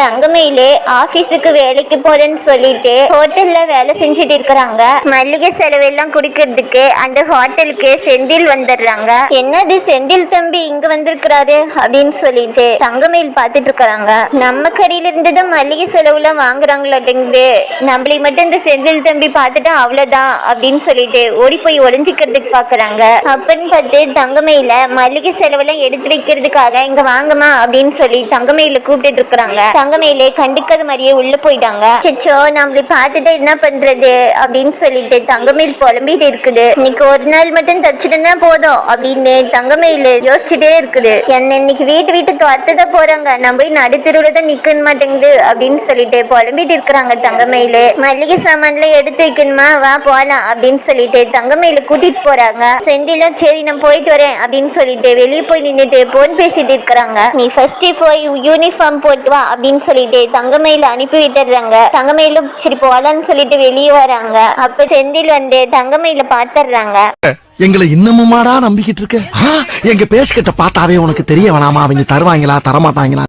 தங்கமயிலே ஆபீஸுக்கு வேலைக்கு போறேன்னு சொல்லிட்டு ஹோட்டல்ல வேலை செஞ்சுட்டு இருக்கிறாங்க. மல்லிகை செலவெல்லாம் குடிக்கிறதுக்கு அந்த ஹோட்டலுக்கு செந்தில் வந்துடுறாங்க. என்னது செந்தில் தம்பி இங்க வந்திருக்கிறாரு அப்படின்னு சொல்லிட்டு தங்கமயில் பாத்துட்டு இருக்கிறாங்க. நம்ம கடையில இருந்து தான் மல்லிகை செலவுலாம் வாங்குறாங்களாட்டுங்குது. நம்மளை மட்டும் இந்த செந்தில் தம்பி பார்த்துட்டா அவ்வளவுதான் அப்படின்னு சொல்லிட்டு ஓடி போய் ஒளிஞ்சிக்கிறதுக்கு பாக்குறாங்க அப்பன்னு பார்த்து தங்கமயில மல்லிகை செலவெல்லாம் எடுத்து வைக்கிறதுக்காக இங்க வாங்கம்மா அப்படின்னு சொல்லி தங்கமயில கூப்பிட்டு இருக்கிறாங்க. தங்கமயிலே கண்டுக்காத மாதிரியே உள்ள போயிட்டாங்க. சச்சோ நம்மளை பார்த்துட்டு என்ன பண்றது அப்படின்னு சொல்லிட்டு தங்கமயில் புலம்பிட்டு இருக்குது. இன்னைக்கு ஒரு நாள் மட்டும் தச்சுட்டுனா போதும் அப்படின்னு தங்கமயில் யோசிச்சுட்டே இருக்குது. என்ன இன்னைக்கு வீட்டு வீட்டு துரத்துதான் போறாங்க. நம்ம போய் நடுத்தருவுல தான் நிக்க மாட்டேங்குது அப்படின்னு சொல்லிட்டு புலம்பிட்டு இருக்கிறாங்க தங்கமயில. மல்லிகை சாமான்ல எடுத்து வைக்கணுமா? வா போலாம் அப்படின்னு சொல்லிட்டு தங்கமயில கூட்டிட்டு போறாங்க. செந்திலாம் சரி நான் போயிட்டு வரேன் அப்படின்னு சொல்லிட்டு வெளியே போய் நின்னுட்டு போன் பேசிட்டு இருக்கிறாங்க. நீ ஃபர்ஸ்ட் போய் யூனிஃபார்ம் போட்டு வா அப்படின்னு சொல்லிட்டு தங்கமயில அனுப்பி விட்டுறாங்க தங்கமயிலும் சரி போலான்னு சொல்லிட்டு வெளியே வராங்க. அப்ப செந்தில் வந்து தங்கமயில பாத்துடுறாங்க. எங்களை இன்னமுமாடா நம்பிக்கிட்டு இருக்க? எங்க பேசிக்கிட்ட பார்த்தாவே உனக்கு தெரிய வேணாமா? அவங்க தருவாங்களா தரமாட்டாங்களா?